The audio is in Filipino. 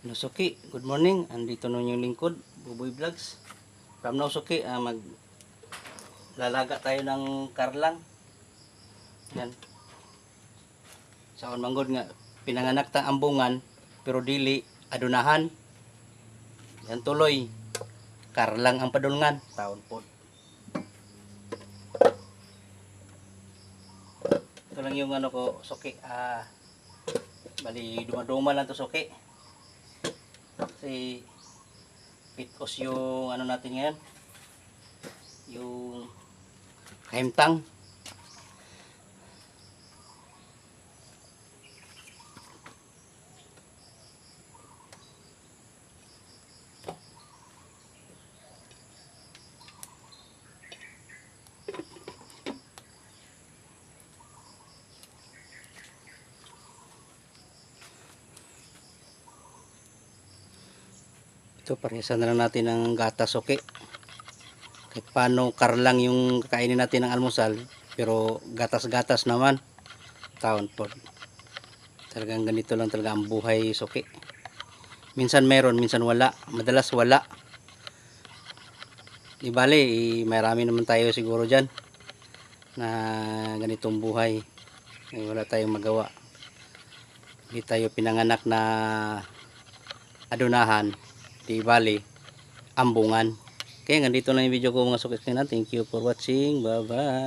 Nusuki, good morning. Andito nun yung lingkod, Buboy Vlogs. From Nusuki, ah, mag lalaga tayo ng karlang. Yan. Sa manggod nga, pinanganak ta ambungan, pero dili, adunahan. Yan tuloy. Karlang ang padulngan. Taon po. Ito lang yung ano ko, suki. Ah, bali, dumaduma lang to suki. Kasi pitos yung ano natin ngayon. Yung kaimtang. Ito, paresan na lang natin ng gatas, okay? Kahit paano karlang yung kakainin natin ng almusal, pero gatas-gatas naman. Taon po. Talagang ganito lang talaga ang buhay, okay? Minsan meron, minsan wala. Madalas wala. Di bale, eh, marami naman tayo siguro dyan na ganitong buhay. Eh, wala tayong magawa. Hindi tayo pinanganak na adunahan di bali ambungan. Kaya nga dito lang yung video ko mga kayo na. Thank you for watching. Bye bye